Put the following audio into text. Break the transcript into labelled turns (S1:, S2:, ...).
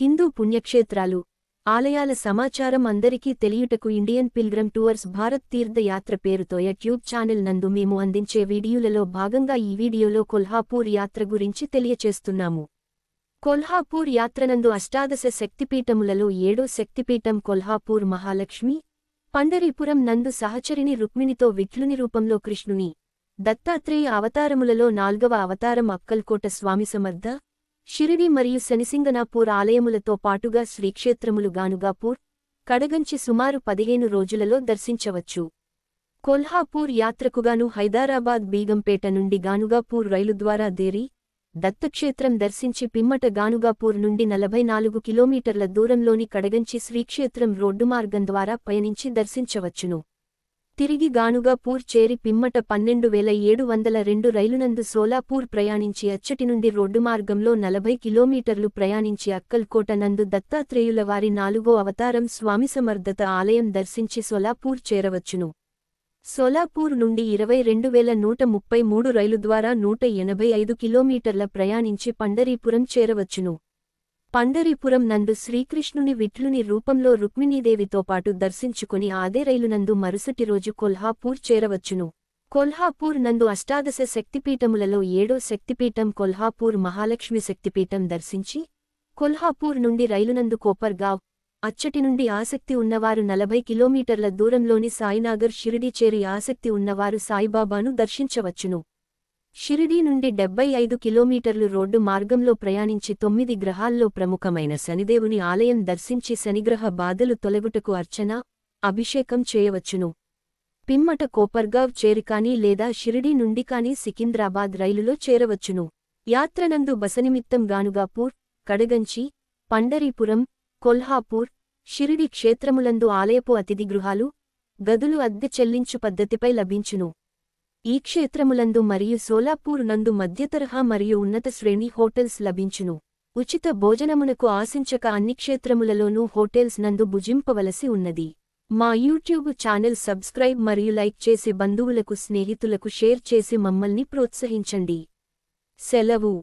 S1: హిందూ పుణ్యక్షేత్రాలు. ఆలయాల సమాచారం అందరికీ తెలియుటకు Indian pilgrim tours Bharat Teerthayatra పేరుతో యూట్యూబ్ ఛానల్ నందు మేము అందించే వీడియోలలో భాగంగా ఈ వీడియోలో కొల్హాపూర్ యాత్ర గురించి తెలియచేస్తున్నాము. కొల్హాపూర్ యాత్రనందు అష్టాదశ శక్తిపీఠములలో ఏడో శక్తిపీఠం కొల్హాపూర్ మహాలక్ష్మి పండరీపురం నందు సహచరిని రుక్మిణితో విట్లుని రూపంలో కృష్ణుని దత్తాత్రేయ అవతారములలో నాల్గవ అవతారం అక్కల్కోట స్వామి సమర్థ షిరిడి మరియు శనిసింగనాపూర్ ఆలయములతో పాటుగా శ్రీక్షేత్రములు గానుగాపూర్ కడగంచి సుమారు పదిహేను రోజులలో దర్శించవచ్చు. కొల్హాపూర్ యాత్రకుగాను హైదరాబాద్ బీగంపేట నుండి గానుగాపూర్ రైలు ద్వారా దేరి దత్తక్షేత్రం దర్శించి పిమ్మట గానుగాపూర్ నుండి నలభై నాలుగు కిలోమీటర్ల దూరంలోని కడగంచి శ్రీక్షేత్రం రోడ్డు మార్గం ద్వారా పయనించి దర్శించవచ్చును. తిరిగి గానుగాపూర్ చేరి పిమ్మట పన్నెండు వేల ఏడు వందల రెండు రైలునందు సోలాపూర్ ప్రయాణించి అచ్చటి నుండి రోడ్డు మార్గంలో నలభై కిలోమీటర్లు ప్రయాణించి అక్కల్కోట నందు దత్తాత్రేయుల వారి నాలుగో అవతారం స్వామి సమర్థత ఆలయం దర్శించి సోలాపూర్ చేరవచ్చును. సోలాపూర్ నుండి ఇరవై రెండు వేల నూట ముప్పై మూడు రైలు ద్వారా నూట ఎనభై ఐదు కిలోమీటర్ల ప్రయాణించి పండరీపురం చేరవచ్చును. పండరీపురం నందు శ్రీకృష్ణుని విట్లుని రూపంలో రుక్మిణీదేవితో పాటు దర్శించుకుని ఆదే రైలునందు మరుసటి రోజు కొల్హాపూర్ చేరవచ్చును. కొల్హాపూర్ నందు అష్టాదశ శక్తిపీఠములలో ఏడో శక్తిపీఠం కొల్హాపూర్ మహాలక్ష్మి శక్తిపీఠం దర్శించి కొల్హాపూర్ నుండి రైలునందు కోపర్గావ్ అచ్చటి నుండి ఆసక్తి ఉన్నవారు నలభై కిలోమీటర్ల దూరంలోని సాయినాగర్ షిరిడి చేరి ఆసక్తి ఉన్నవారు సాయిబాబాను దర్శించవచ్చును. షిరిడీ నుండి డెబ్బై ఐదు కిలోమీటర్లు రోడ్డు మార్గంలో ప్రయాణించి తొమ్మిది గ్రహాల్లో ప్రముఖమైన శనిదేవుని ఆలయం దర్శించి శనిగ్రహ బాధలు తొలగుటకు అర్చన అభిషేకం చేయవచ్చును. పిమ్మట కోపర్గావ్ చేరికాని లేదా షిరిడీ నుండి కాని సికింద్రాబాద్ రైలులో చేరవచ్చును. యాత్రనందు బసనిమిత్తం గానుగాపూర్ కడగంచి పండరీపురం కొల్హాపూర్ షిరిడి క్షేత్రములందు ఆలయపు అతిథి గృహాలు గదులు అద్దె చెల్లించు పద్ధతిపై లభించును. ఈ క్షేత్రములందు మరియు సోలాపూర్ నందు మధ్యతరహా మరియు ఉన్నత శ్రేణి హోటల్స్ లభించును. ఉచిత భోజనమునకు ఆశించక అన్ని క్షేత్రములలోనూ హోటల్స్ నందు భుజింపవలసి ఉన్నది. మా యూట్యూబ్ ఛానల్ సబ్స్క్రైబ్ మరియు లైక్ చేసి బంధువులకు స్నేహితులకు షేర్ చేసి మమ్మల్ని ప్రోత్సహించండి. సెలవు.